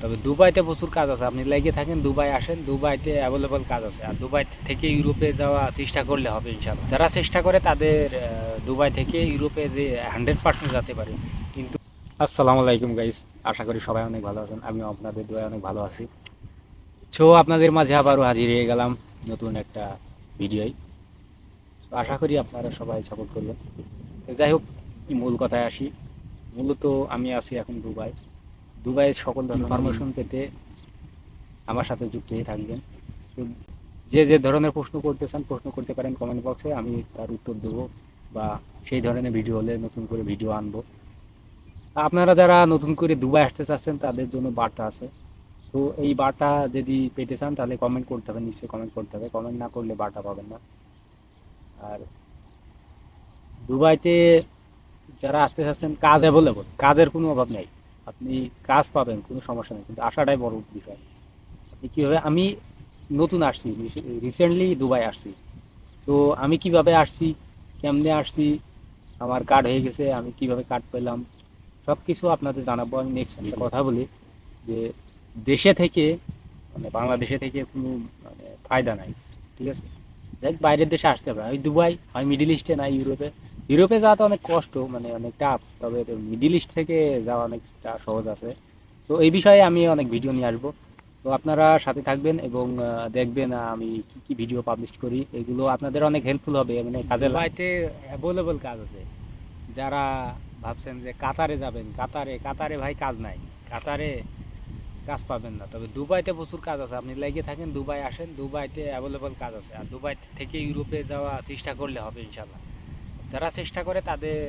তবে দুবাইতে প্রচুর কাজ আছে। আপনি লেগে থাকেন, দুবাই আসেন, দুবাইতে অ্যাভেলেবল কাজ আছে। আর দুবাই থেকে ইউরোপে যাওয়া চেষ্টা করলে হবে ইনশাল্লাহ যারা চেষ্টা করে তাদের দুবাই থেকে ইউরোপে যে হান্ড্রেড পার্সেন্ট যেতে পারে। কিন্তু আসসালামু আলাইকুম গাইস আশা করি সবাই অনেক ভালো আছেন। আমিও আপনাদের দোয়ায় অনেক ভালো আছি। সো আপনাদের মাঝে আবারও হাজির হয়ে গেলাম নতুন একটা ভিডিওয় আশা করি আপনারা সবাই সাপোর্ট করবেন যাই হোক, মূল কথায় আসি। মূলত আমি আছি এখন দুবাই। দুবাইয়ের সকল ধরনের ইনফরমেশন পেতে আমার সাথে যুক্ত হয়ে থাকবেন। তো যে যে ধরনের প্রশ্ন করতে চান প্রশ্ন করতে পারেন কমেন্ট বক্সে আমি তার উত্তর দেবো বা সেই ধরনের ভিডিও হলে নতুন করে ভিডিও আনব। আপনারা যারা নতুন করে দুবাই আসতে চাচ্ছেন তাদের জন্য বার্তা আছে। তো এই বার্তা যদি পেতে চান তাহলে কমেন্ট করতে হবে নিশ্চয়ই কমেন্ট করতে হবে। কমেন্ট না করলে বার্তা পাবেন না। আর দুবাইতে যারা আসতে চাচ্ছেন কাজ অ্যাভেলেবল কাজের কোনো অভাব নেই। আপনি কাজ পাবেন, কোনো সমস্যা নেই, কিন্তু আসাটাই বড় বিষয়। আপনি কীভাবে, আমি নতুন আসছি রিসেন্টলি দুবাই আসছি। তো আমি কীভাবে আসছি, কেমনে আসছি, আমার কার্ড হয়ে গেছে, আমি কীভাবে কার্ড পেলাম সব কিছু আপনাদের জানাব আমি নেক্সট একটা কথা বলি, যে দেশে থেকে মানে বাংলাদেশে থেকে কোনো মানে ফায়দা নাই, ঠিক আছে? যাই বাইরের দেশে আসতে হবে ওই দুবাই হয় মিডিল ইস্টে না ইউরোপে ইউরোপে যাওয়া তো অনেক কষ্ট মানে অনেক টাফ তবে মিডিল ইস্ট থেকে যাওয়া অনেকটা সহজ আছে। তো এই বিষয়ে আমি অনেক ভিডিও নিয়ে আসব। তো আপনারা সাথে থাকবেন এবং দেখবেন আমি কি কি ভিডিও পাবলিশ করি। এগুলো আপনাদের অনেক হেল্পফুল হবে মানে কাজে বাড়িতে অ্যাভেলেবল কাজ আছে। যারা ভাবছেন যে কাতারে যাবেন, কাতারে কাতারে ভাই কাজ নাই। কাতারে কাজ পাবেন না। তবে দুবাইতে প্রচুর কাজ আছে। আপনি লেগে থাকেন, দুবাই আসেন, দুবাইতে অ্যাভেলেবল কাজ আছে। আর দুবাই থেকে ইউরোপে যাওয়া চেষ্টা করলে হবে ইনশাল্লাহ যারা চেষ্টা করে তাদের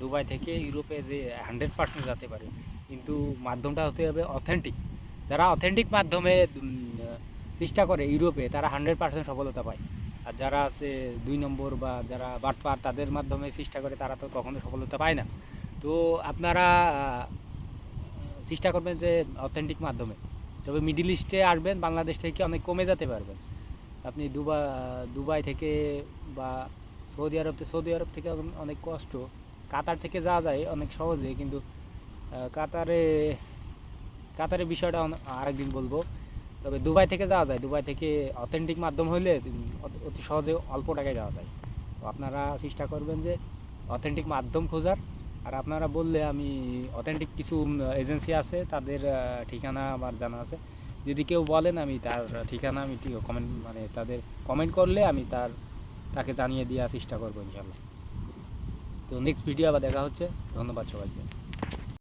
দুবাই থেকে ইউরোপে যে হান্ড্রেড পার্সেন্ট যেতে পারে। কিন্তু মাধ্যমটা হতে হবে অথেন্টিক যারা অথেন্টিক মাধ্যমে চেষ্টা করে ইউরোপে, তারা হান্ড্রেড পার্সেন্ট সফলতা পায়। আর যারা আছে দুই নম্বর বা যারা বাটপার, তাদের মাধ্যমে চেষ্টা করে, তারা তো কখনো সফলতা পায় না। তো আপনারা চেষ্টা করবেন যে অথেন্টিক মাধ্যমে। তবে মিডিল ইস্টে আসবেন, বাংলাদেশ থেকে অনেক কমে যেতে পারবেন। আপনি দুবা, দুবাই থেকে বা সৌদি আরব সৌদি আরব থেকে অন- অনেক কষ্ট। কাতার থেকে যাওয়া যায় অনেক সহজে, কিন্তু কাতারে, কাতারের বিষয়টা আরেকদিন বলব। তবে দুবাই থেকে যাওয়া যায়। দুবাই থেকে অথেন্টিক মাধ্যম হলে অতি সহজে অল্প টাকায় যাওয়া যায়। তো আপনারা চেষ্টা করবেন যে অথেন্টিক মাধ্যম খোঁজার। আর আপনারা বললে আমি অথেন্টিক কিছু এজেন্সি আছে, তাদের ঠিকানা আমার জানা আছে। যদি কেউ বলেন আমি তার ঠিকানা, আমি কমেন্ট মানে তাদের কমেন্ট করলে আমি তার তাকে জানিয়ে দেওয়ার চেষ্টা করব ইনশাল্লাহ। তো নেক্সট ভিডিও আবার দেখা হচ্ছে। ধন্যবাদ সবাইকে।